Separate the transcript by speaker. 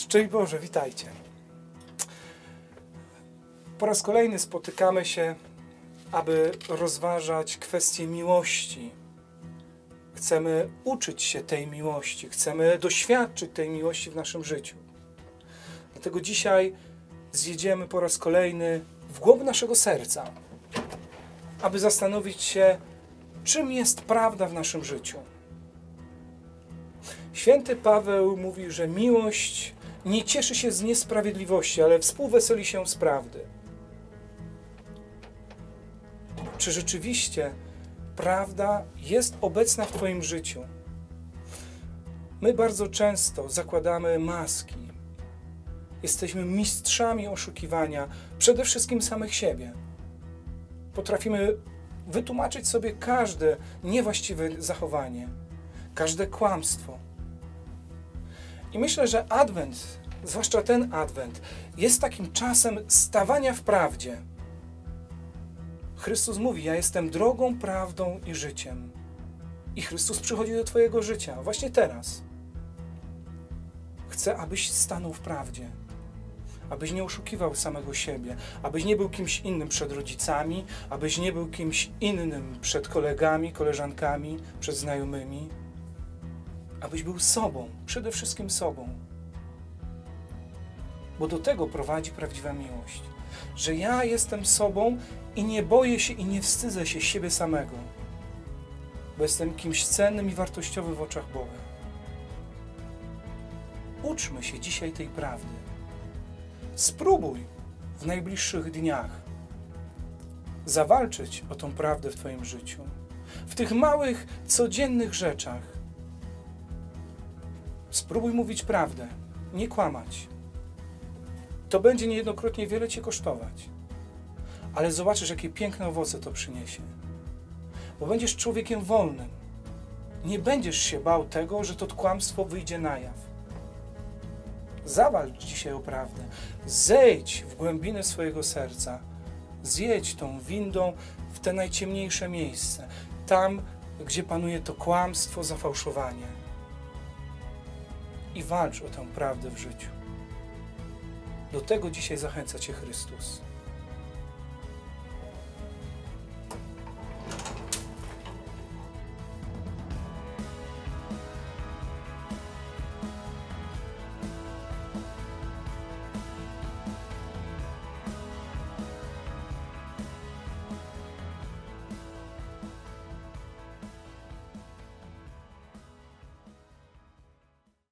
Speaker 1: Szczęść Boże, witajcie. Po raz kolejny spotykamy się, aby rozważać kwestie miłości. Chcemy uczyć się tej miłości, chcemy doświadczyć tej miłości w naszym życiu. Dlatego dzisiaj zjedziemy po raz kolejny w głąb naszego serca, aby zastanowić się, czym jest prawda w naszym życiu. Święty Paweł mówi, że miłość nie cieszy się z niesprawiedliwości, ale współweseli się z prawdy. Czy rzeczywiście prawda jest obecna w Twoim życiu? My bardzo często zakładamy maski. Jesteśmy mistrzami oszukiwania, przede wszystkim samych siebie. Potrafimy wytłumaczyć sobie każde niewłaściwe zachowanie, każde kłamstwo. I myślę, że Adwent, zwłaszcza ten Adwent, jest takim czasem stawania w prawdzie. Chrystus mówi: Ja jestem drogą, prawdą i życiem. I Chrystus przychodzi do Twojego życia właśnie teraz. Chcę, abyś stanął w prawdzie, abyś nie oszukiwał samego siebie, abyś nie był kimś innym przed rodzicami, abyś nie był kimś innym przed kolegami, koleżankami, przed znajomymi, abyś był sobą, przede wszystkim sobą. Bo do tego prowadzi prawdziwa miłość, że ja jestem sobą i nie boję się i nie wstydzę się siebie samego, bo jestem kimś cennym i wartościowym w oczach Boga. Uczmy się dzisiaj tej prawdy. Spróbuj w najbliższych dniach zawalczyć o tą prawdę w Twoim życiu. W tych małych, codziennych rzeczach. Spróbuj mówić prawdę, nie kłamać. To będzie niejednokrotnie wiele Cię kosztować, ale zobaczysz, jakie piękne owoce to przyniesie. Bo będziesz człowiekiem wolnym. Nie będziesz się bał tego, że to kłamstwo wyjdzie na jaw. Zawalcz dzisiaj o prawdę. Zejdź w głębinę swojego serca. Zjedź tą windą w te najciemniejsze miejsce. Tam, gdzie panuje to kłamstwo, zafałszowanie. I walcz o tę prawdę w życiu. Do tego dzisiaj zachęca Cię Chrystus.